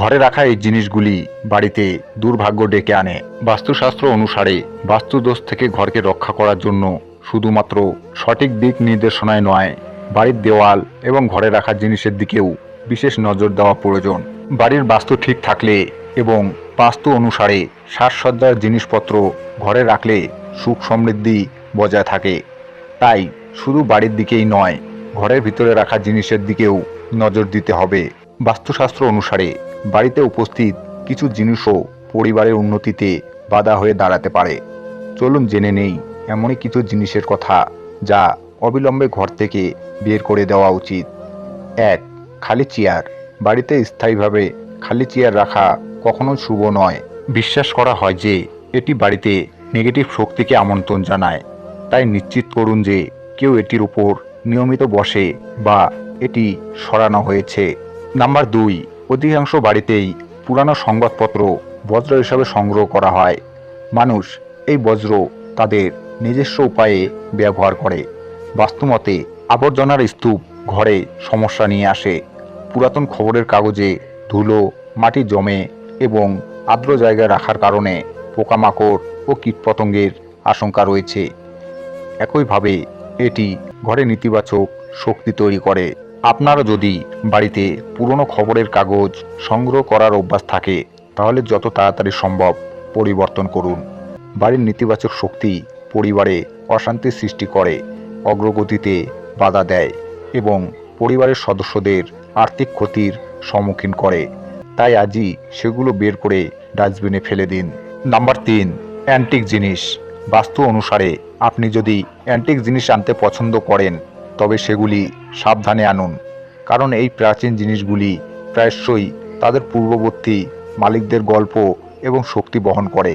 ঘরে রাখা এই জিনিসগুলি বাড়িতে দুর্ভাগ্য ডেকে আনে। বাস্তুশাস্ত্র অনুসারে বাস্তুদোষ থেকে ঘরকে রক্ষা করার জন্য শুধুমাত্র সঠিক দিক নির্দেশনায় নয়, বাড়ির দেওয়াল এবং ঘরে রাখা জিনিসের দিকেও বিশেষ নজর দেওয়া প্রয়োজন। বাড়ির বাস্তু ঠিক থাকলে এবং বাস্তু অনুসারে সাজসজ্জার জিনিসপত্র ঘরে রাখলে সুখ সমৃদ্ধি বজায় থাকে। তাই শুধু বাড়ির দিকেই নয়, ঘরের ভিতরে রাখা জিনিসের দিকেও নজর দিতে হবে। বাস্তুশাস্ত্র অনুসারে বাড়িতে উপস্থিত কিছু জিনিসও পরিবারের উন্নতিতে বাধা হয়ে দাঁড়াতে পারে। চলুন জেনে নেই এমনই কিছু জিনিসের কথা যা অবিলম্বে ঘর থেকে বের করে দেওয়া উচিত। এক, খালি চেয়ার। বাড়িতে স্থায়ীভাবে খালি চেয়ার রাখা কখনোই শুভ নয়। বিশ্বাস করা হয় যে এটি বাড়িতে নেগেটিভ শক্তিকে আমন্ত্রণ জানায়। তাই নিশ্চিত করুন যে কেউ এটির উপর নিয়মিত বসে বা এটি সরানো হয়েছে। নাম্বার দুই অধিকাংশ বাড়িতেই পুরানো সংবাদপত্র বজ্র হিসাবে সংগ্রহ করা হয়। মানুষ এই বজ্র তাদের নিজস্ব উপায়ে ব্যবহার করে। বাস্তুমতে আবর্জনার স্তূপ ঘরে সমস্যা নিয়ে আসে। পুরাতন খবরের কাগজে ধুলো, মাটি জমে এবং আর্দ্র জায়গায় রাখার কারণে পোকামাকড় ও কীটপতঙ্গের আশঙ্কা রয়েছে। একইভাবে এটি ঘরে নেতিবাচক শক্তি তৈরি করে। আপনারও যদি বাড়িতে পুরনো খবরের কাগজ সংগ্রহ করার অভ্যাস থাকে, তাহলে যত তাড়াতাড়ি সম্ভব পরিবর্তন করুন। বাড়ির নেতিবাচক শক্তি পরিবারে অশান্তির সৃষ্টি করে, অগ্রগতিতে বাধা দেয় এবং পরিবারের সদস্যদের আর্থিক ক্ষতির সম্মুখীন করে। তাই আজই সেগুলো বের করে ডাস্টবিনে ফেলে দিন। নাম্বার তিন, অ্যান্টিক জিনিস। বাস্তু অনুসারে আপনি যদি অ্যান্টিক জিনিস আনতে পছন্দ করেন তবে সেগুলি সাবধানে আনুন, কারণ এই প্রাচীন জিনিসগুলি প্রায়শই তাদের পূর্ববর্তী মালিকদের গল্প এবং শক্তি বহন করে।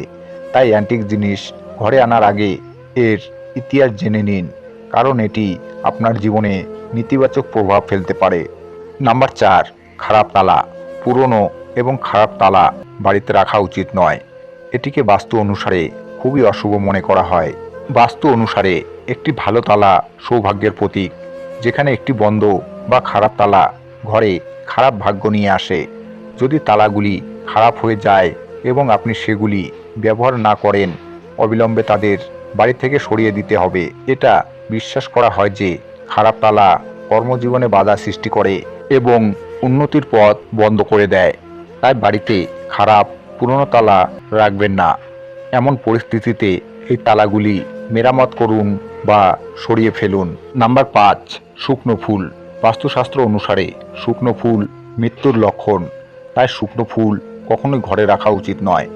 তাই অ্যান্টিক জিনিস ঘরে আনার আগে এর ইতিহাস জেনে নিন, কারণ এটি আপনার জীবনে নেতিবাচক প্রভাব ফেলতে পারে। নাম্বার চার, খারাপ তালা, পুরনো এবং খারাপ তালা বাড়িতে রাখা উচিত নয়। এটিকে বাস্তু অনুসারে খুবই অশুভ মনে করা হয়। বাস্তু অনুসারে একটি ভালো তালা সৌভাগ্যের প্রতীক, যেখানে একটি বন্ধ বা খারাপ তালা ঘরে খারাপ ভাগ্য নিয়ে আসে। যদি তালাগুলি খারাপ হয়ে যায় এবং আপনি সেগুলি ব্যবহার না করেন, অবিলম্বে তাদের বাড়ি থেকে সরিয়ে দিতে হবে। এটা বিশ্বাস করা হয় যে খারাপ তালা কর্মজীবনে বাধা সৃষ্টি করে এবং উন্নতির পথ বন্ধ করে দেয়। তাই বাড়িতে খারাপ পুরনো তালা রাখবেন না। এমন পরিস্থিতিতে এই তালাগুলি মেরামত করুন বা সরিয়ে ফেলুন। নাম্বার পাঁচ, শুকনো ফুল। বাস্তুশাস্ত্র অনুসারে শুকনো ফুল মৃত্যুর লক্ষণ। তাই শুকনো ফুল কখনোই ঘরে রাখা উচিত নয়।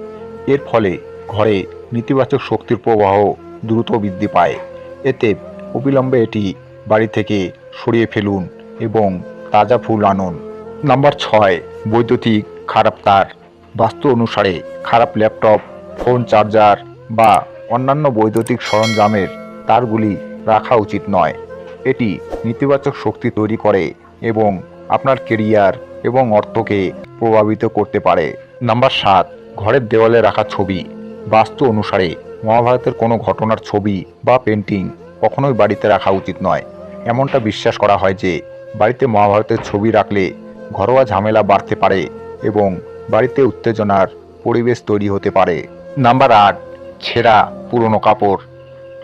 এর ফলে ঘরে নেতিবাচক শক্তির প্রবাহ দ্রুত বৃদ্ধি পায়। এতে অবিলম্বে এটি বাড়ি থেকে সরিয়ে ফেলুন এবং তাজা ফুল আনুন। নাম্বার ছয়, বৈদ্যুতিক খারাপ তার। বাস্তু অনুসারে খারাপ ল্যাপটপ, ফোন চার্জার বা অন্যান্য বৈদ্যুতিক সরঞ্জামের তারগুলি রাখা উচিত নয়। এটি নেতিবাচক শক্তি তৈরি করে এবং আপনার কেরিয়ার এবং অর্থকে প্রভাবিত করতে পারে। নাম্বার সাত, ঘরের দেওয়ালে রাখা ছবি। বাস্তু অনুসারে, মহাভারতের কোনো ঘটনার ছবি বা পেন্টিং কখনোই বাড়িতে রাখা উচিত নয়। এমনটা বিশ্বাস করা হয় যে, বাড়িতে মহাভারতের ছবি রাখলে ঘরোয়া ঝামেলা বাড়তে পারে এবং বাড়িতে উত্তেজনার পরিবেশ তৈরি হতে পারে। নাম্বার আট ছেঁড়া পুরনো কাপড়।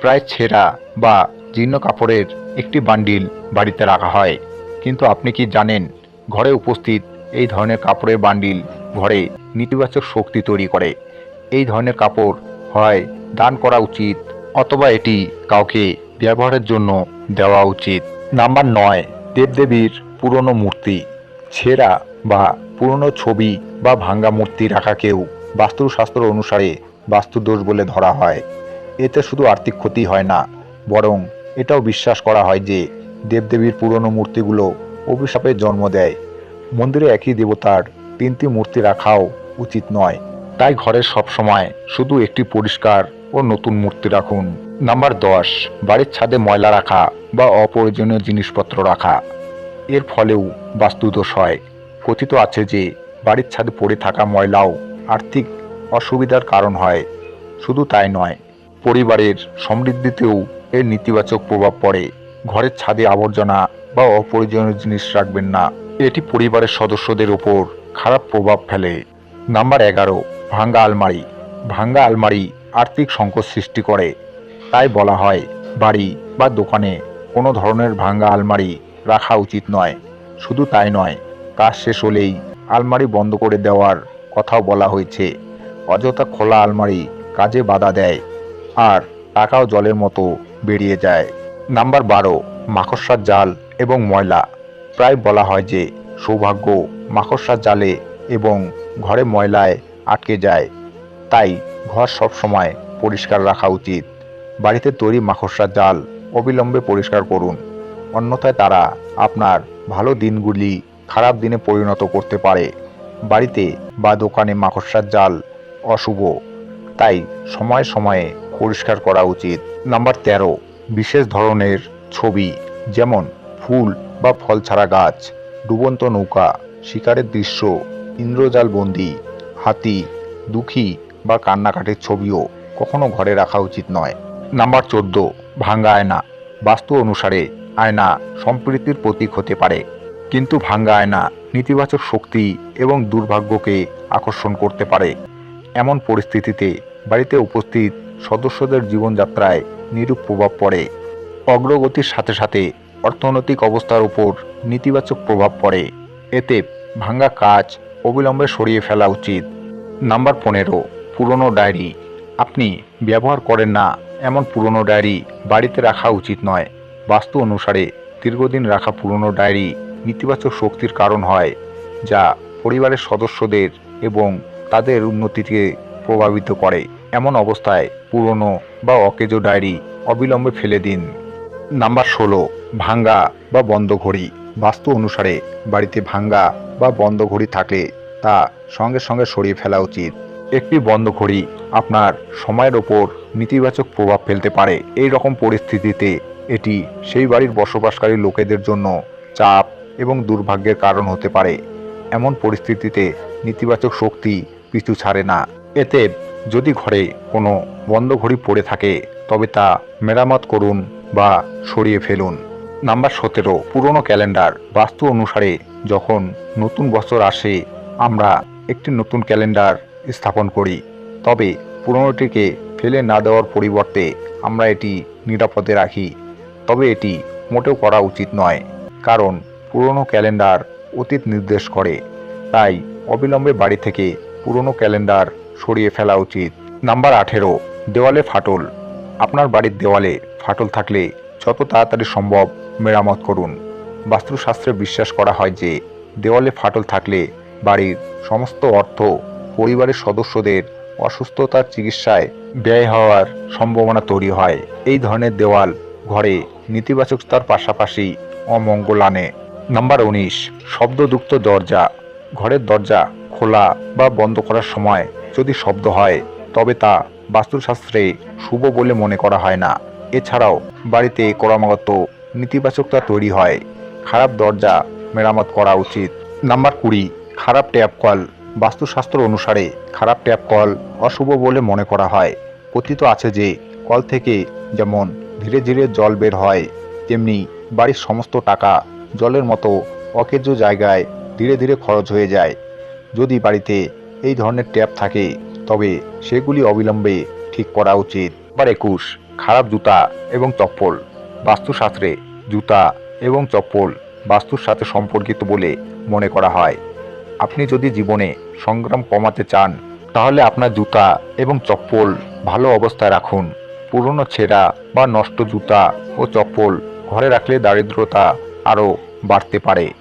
প্রায় ছেঁড়া বা জীর্ণ কাপড়ের একটি বান্ডিল বাড়িতে রাখা হয়। কিন্তু আপনি কি জানেন, ঘরে উপস্থিত এই ধরনের কাপড়ের বান্ডিল ঘরে নেতিবাচক শক্তি তৈরি করে। এই ধরনের কাপড় হয় দান করা উচিত অথবা এটি কাউকে ব্যবহারের জন্য দেওয়া উচিত। নাম্বার নয়, দেবদেবীর পুরনো মূর্তি। ছেঁড়া বা পুরনো ছবি বা ভাঙ্গা মূর্তি রাখাকেও বাস্তুশাস্ত্র অনুসারে বাস্তুদোষ বলে ধরা হয়। এতে শুধু আর্থিক ক্ষতি হয় না, বরং এটাও বিশ্বাস করা হয় যে দেবদেবীর পুরনো মূর্তিগুলো অভিশাপের জন্ম দেয়। মন্দিরে একই দেবতার তিনটি মূর্তি রাখাও উচিত নয়। তাই ঘরে সবসময় শুধু একটি পরিষ্কার ও নতুন মূর্তি রাখুন। নাম্বার দশ, বাড়ির ছাদে ময়লা রাখা বা অপ্রয়োজনীয় জিনিসপত্র রাখা। এর ফলেও বাস্তুদোষ হয়। কথিত আছে যে বাড়ির ছাদে পড়ে থাকা ময়লাও আর্থিক অসুবিধার কারণ হয়। শুধু তাই নয়, পরিবারের সমৃদ্ধিতেও এর নেতিবাচক প্রভাব পড়ে। ঘরের ছাদে আবর্জনা বা অপ্রয়োজনীয় জিনিস রাখবেন না। এটি পরিবারের সদস্যদের ওপর খারাপ প্রভাব ফেলে। নাম্বার এগারো, ভাঙ্গা আলমারি। ভাঙ্গা আলমারি আর্থিক সংকট সৃষ্টি করে। তাই বলা হয়, বাড়ি বা দোকানে কোনো ধরনের ভাঙ্গা আলমারি রাখা উচিত নয়। শুধু তাই নয়, কাজ শেষ হলেই আলমারি বন্ধ করে দেওয়ার কথাও বলা হয়েছে। অযথা খোলা আলমারি কাজে বাধা দেয় আর টাকাও জলের মতো বেরিয়ে যায়। নাম্বার বারো, মাকড়সার জাল এবং ময়লা। প্রায় বলা হয় যে, সৌভাগ্য মাকড়সার জালে এবং ঘরে ময়লায় আটকে যায়। তাই ঘর সবসময় পরিষ্কার রাখা উচিত। বাড়িতে তৈরি মাকড়সার জাল অবিলম্বে পরিষ্কার করুন। অন্যথায় তারা আপনার ভালো দিনগুলি খারাপ দিনে পরিণত করতে পারে। বাড়িতে বা দোকানে মাকড়সার জাল অশুভ। তাই সময়ে সময়ে পরিষ্কার করা উচিত। নাম্বার তেরো, বিশেষ ধরনের ছবি, যেমন ফুল বা ফল ছাড়া গাছ, ডুবন্ত নৌকা, শিকারের দৃশ্য ইন্দ্রজাল বন্দি হাতি, দুঃখী বা কান্নাকাটির ছবিও কখনো ঘরে রাখা উচিত নয়। নাম্বার চোদ্দ, ভাঙ্গা আয়না, বাস্তু অনুসারে আয়না সম্প্রীতির প্রতীক হতে পারে। কিন্তু ভাঙ্গা আয়না নেতিবাচক শক্তি এবং দুর্ভাগ্যকে আকর্ষণ করতে পারে। এমন পরিস্থিতিতে বাড়িতে উপস্থিত সদস্যদের জীবনযাত্রায় নিরূপ প্রভাব পড়ে। অগ্রগতির সাথে সাথে অর্থনৈতিক অবস্থার উপর নেতিবাচক প্রভাব পড়ে। এতে ভাঙ্গা কাজ অবিলম্বে সরিয়ে ফেলা উচিত। নাম্বার পনেরো, পুরনো ডায়েরি। আপনি ব্যবহার করেন না, এমন পুরনো ডায়েরি বাড়িতে রাখা উচিত নয়। বাস্তু অনুসারে দীর্ঘদিন রাখা পুরনো ডায়েরি নেতিবাচক শক্তির কারণ হয়, যা পরিবারের সদস্যদের এবং তাদের উন্নতিকে প্রভাবিত করে। এমন অবস্থায় পুরনো বা অকেজো ডায়েরি অবিলম্বে ফেলে দিন। নাম্বার ষোলো, ভাঙ্গা বা বন্ধ ঘড়ি। বাস্তু অনুসারে বাড়িতে ভাঙ্গা বা বন্ধ ঘড়ি থাকলে তা সঙ্গে সঙ্গে সরিয়ে ফেলা উচিত। একটি বন্ধ ঘড়ি আপনার সময়ের ওপর নেতিবাচক প্রভাব ফেলতে পারে। এই রকম পরিস্থিতিতে এটি সেই বাড়ির বসবাসকারী লোকেদের জন্য চাপ এবং দুর্ভাগ্যের কারণ হতে পারে। এমন পরিস্থিতিতে নেতিবাচক শক্তি পিছু ছাড়ে না। এতে যদি ঘরে কোনো বন্ধ ঘড়ি পড়ে থাকে, তবে তা মেরামত করুন বা সরিয়ে ফেলুন। নাম্বার সতেরো, পুরনো ক্যালেন্ডার। বাস্তু অনুসারে যখন নতুন বছর আসে, আমরা একটি নতুন ক্যালেন্ডার স্থাপন করি। তবে পুরনোটিকে ফেলে না দেওয়ার পরিবর্তে আমরা এটি নিরাপদে রাখি। তবে এটি মোটেও করা উচিত নয়, কারণ পুরনো ক্যালেন্ডার অতীত নির্দেশ করে। তাই অবিলম্বে বাড়ি থেকে পুরনো ক্যালেন্ডার সরিয়ে ফেলা উচিত। নাম্বার আঠেরো, দেওয়ালে ফাটল। আপনার বাড়ির দেওয়ালে ফাটল থাকলে যত তাড়াতাড়ি সম্ভব মেরামত করুন। বাস্তুশাস্ত্রে বিশ্বাস করা হয় যে, দেওয়ালে ফাটল থাকলে বাড়ির সমস্ত অর্থ পরিবারের সদস্যদের অসুস্থতার চিকিৎসায় ব্যয় হওয়ার সম্ভাবনা তৈরি হয়। এই ধরনের দেওয়াল ঘরে নেতিবাচকতার পাশাপাশি অমঙ্গল আনে। নাম্বার উনিশ, শব্দযুক্ত দরজা। ঘরের দরজা খোলা বা বন্ধ করার সময় যদি শব্দ হয়, তবে তা বাস্তুশাস্ত্রে শুভ বলে মনে করা হয় না। এছাড়াও, বাড়িতে ক্রমাগত নেতিবাচকতা তৈরি হয়। খারাপ দরজা মেরামত করা উচিত। নাম্বার কুড়ি, খারাপ ট্যাপ কল। বাস্তুশাস্ত্র অনুসারে খারাপ ট্যাপ কল অশুভ বলে মনে করা হয়। কথিত আছে যে, কল থেকে যেমন ধীরে ধীরে জল বের হয়, তেমনি বাড়ির সমস্ত টাকা জলের মতো অকেজ জায়গায় ধীরে ধীরে খরচ হয়ে যায়। যদি বাড়িতে এই ধরনের ট্যাপ থাকে, তবে সেগুলি অবিলম্বে ঠিক করা উচিত। আবার একুশ, খারাপ জুতা এবং চপ্পল। বাস্তুশাস্ত্রে জুতা এবং চপ্পল বাস্তুর সাথে সম্পর্কিত বলে মনে করা হয়। আপনি যদি জীবনে সংগ্রাম কমাতে চান, তাহলে আপনার জুতা এবং চপ্পল ভালো অবস্থায় রাখুন। পুরনো ছেঁড়া বা নষ্ট জুতা ও চপ্পল ঘরে রাখলে দারিদ্রতা আরও বাড়তে পারে।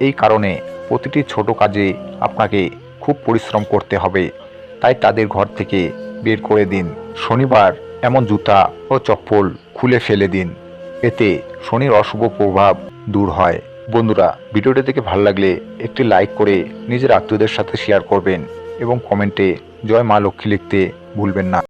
এই কারণে প্রতিটি ছোট কাজে আপনাকে খুব পরিশ্রম করতে হবে। তাই তাদের ঘর থেকে বের করে দিন। শনিবার এমন জুতা ও চপ্পল খুলে ফেলে দিন। এতে শনির অশুভ প্রভাব দূর হয়। বন্ধুরা, ভিডিওটি দেখে ভালো লাগলে একটি লাইক করে নিজের আত্মীয়দের সাথে শেয়ার করবেন এবং কমেন্টে জয় মা লক্ষ্মী লিখতে ভুলবেন না।